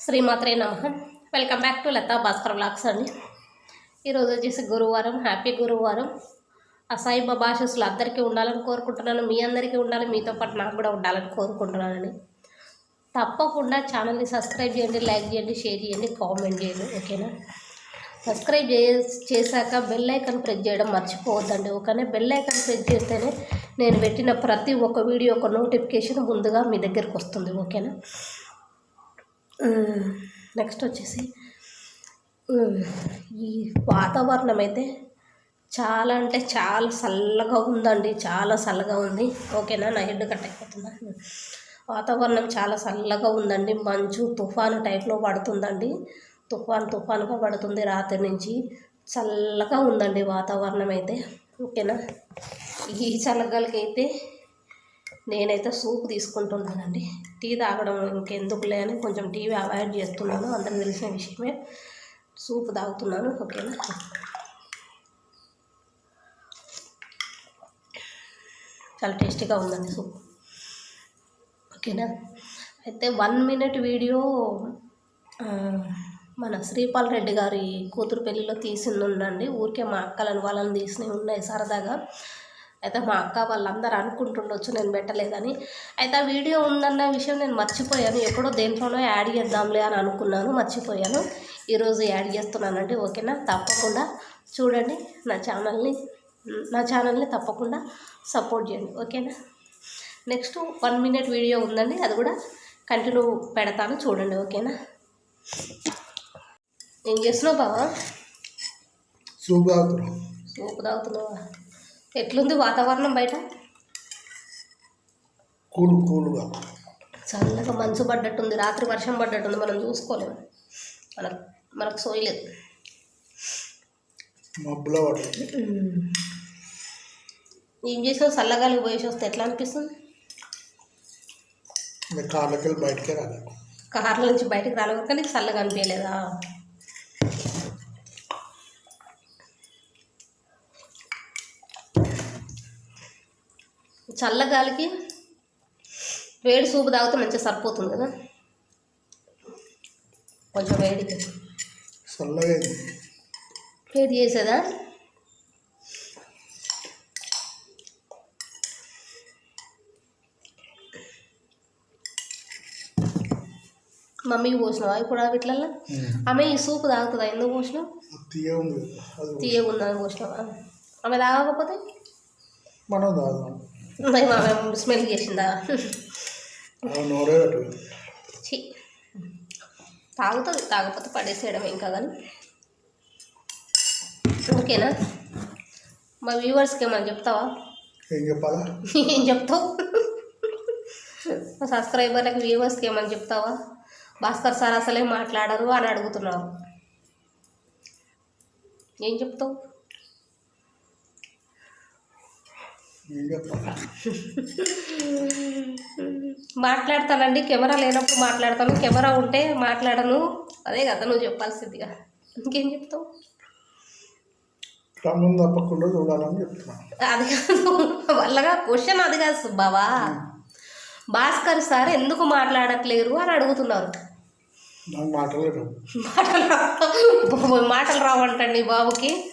శ్రీమాత్రే నమ. Welcome back to Lata Bhaskar blogs అండి. ఈరోజు వచ్చేసి గురువారం హ్యాపీ గురువారం. ఆ సాయిబాబా ఆశీస్సులు అందరికీ ఉండాలని కోరుకుంటున్నాను. మీ అందరికీ ఉండాలి మీతో పాటు నాకు కూడా ఉండాలని కోరుకుంటున్నానండి. తప్పకుండా ఛానల్ని సబ్స్క్రైబ్ చేయండి లైక్ చేయండి షేర్ చేయండి కామెంట్ చేయండి ఓకేనా? సబ్స్క్రైబ్ చేశాక బెల్ ఐకాన్ ప్రెస్ చేయడం మర్చిపోవద్దండి. ఓకేనా బెల్ ఐకాన్ ప్రెస్ చేస్తేనే నేను పెట్టిన ప్రతి ఒక్క వీడియో ఒక నోటిఫికేషన్ ముందుగా మీ దగ్గరికి వస్తుంది ఓకేనా? నెక్స్ట్ వచ్చేసి ఈ వాతావరణం అయితే చాలా అంటే చాలా చల్లగా ఉందండి. చాలా చల్లగా ఉంది. ఓకేనా? నా హెడ్ కట్ అయిపోతుందా? వాతావరణం చాలా చల్లగా ఉందండి. మంచు తుఫాను టైప్లో పడుతుందండి. తుఫాన్ తుఫానుగా పడుతుంది రాత్రి నుంచి. చల్లగా ఉందండి వాతావరణం అయితే ఓకేనా? ఈ చల్లగలకైతే నేనైతే సూప్ తీసుకుంటున్నానండి. టీ తాగడం ఇంకెందుకులే అని కొంచెం టీవీ అవాయిడ్ చేస్తున్నాను. అందరికి తెలిసిన విషయమే. సూప్ తాగుతున్నాను. ఓకేనా? చాలా టేస్టీగా ఉందండి సూప్. ఓకేనా? అయితే వన్ మినిట్ వీడియో మన శ్రీపాల్ రెడ్డి గారి కూతురు పెళ్ళిలో తీసింది ఉందండి. ఊరికే మా అక్కలను వాళ్ళని తీసినవి ఉన్నాయి సరదాగా. అయితే మా అక్క వాళ్ళందరూ అనుకుంటుండొచ్చు నేను పెట్టలేదని. అయితే ఆ వీడియో ఉందన్న విషయం నేను మర్చిపోయాను. ఎప్పుడో దేంట్లోనో యాడ్ చేద్దాంలే అని అనుకున్నాను మర్చిపోయాను. ఈరోజు యాడ్ చేస్తున్నానండి ఓకేనా? తప్పకుండా చూడండి నా ఛానల్ని నా ఛానల్ని తప్పకుండా సపోర్ట్ చేయండి ఓకేనా? నెక్స్ట్ వన్ మినిట్ వీడియో ఉందండి అది కూడా కంటిన్యూ పెడతాను చూడండి ఓకేనా? ఏం చేస్తున్నావు బావా? సూప్ సూపు తాగుతున్నావా? ఎట్లుంది వాతావరణం బయట? కూల్ కూల్గా చల్లగా మంచు పడ్డట్టుంది రాత్రి వర్షం పడ్డట్టుంది మనం చూసుకోలేము. మనకు మనకు సోయలేదు మబ్బులో పడుతుంది. ఏం చేసినావు? చల్లగాలికి పోయేసి వస్తే ఎట్లా అనిపిస్తుంది? కార్లకి బయటకే రాలేదు కార్ల నుంచి బయటకు రాలేదు కానీ చల్లగా అనిపించలేదా? చల్లగాలికి వేడి సూపు తాగితే మంచిగా సరిపోతుంది కదా? కొంచెం అయింది. వేడి చేసేదా? మమ్మీకి పోసినావా ఇప్పుడు ఆ వీటిలల్లో? ఆమె ఈ సూప్ తాగుతుందా? ఎందుకు పోసినావు? అది తీయ ఉంది. అది తీయగుందని పోసినావా? ఆమె తాగకపోతే? మనం తాగుదాం మరి ఆమె స్మెల్ చేసిందా? తాగుతుంది తాగకపోతే పడేసేయడం ఇంకా కానీ ఓకేనా మా వ్యూవర్స్కి ఏమని చెప్తావా? ఏం చెప్పాలా? ఏం చెప్తావు? మా సబ్స్క్రైబర్లకు వ్యూవర్స్కి ఏమని చెప్తావా? భాస్కర్ సార్ అసలే మాట్లాడరు అని అడుగుతున్నారు ఏం చెప్తావు ఏం చెప్పాలా మాట్లాడతానండి. కెమెరా లేనప్పుడు మాట్లాడతాను. కెమెరా ఉంటే మాట్లాడను. అదే కదా నువ్వు చెప్పాల్సిందిగా. ఇంకేం చెప్తావు? క్రమం తప్పకుండా చూడాలని చెప్తున్నాను. అది కాదు. వాళ్ళగా క్వశ్చన్ అది కాదు సుబ్బావా. భాస్కర్ సార్ ఎందుకు మాట్లాడట్లేరు అని అడుగుతున్నారు. నాకు మాటలేదు మాటలు రావు. మాటలు రావంటండి బాబుకి.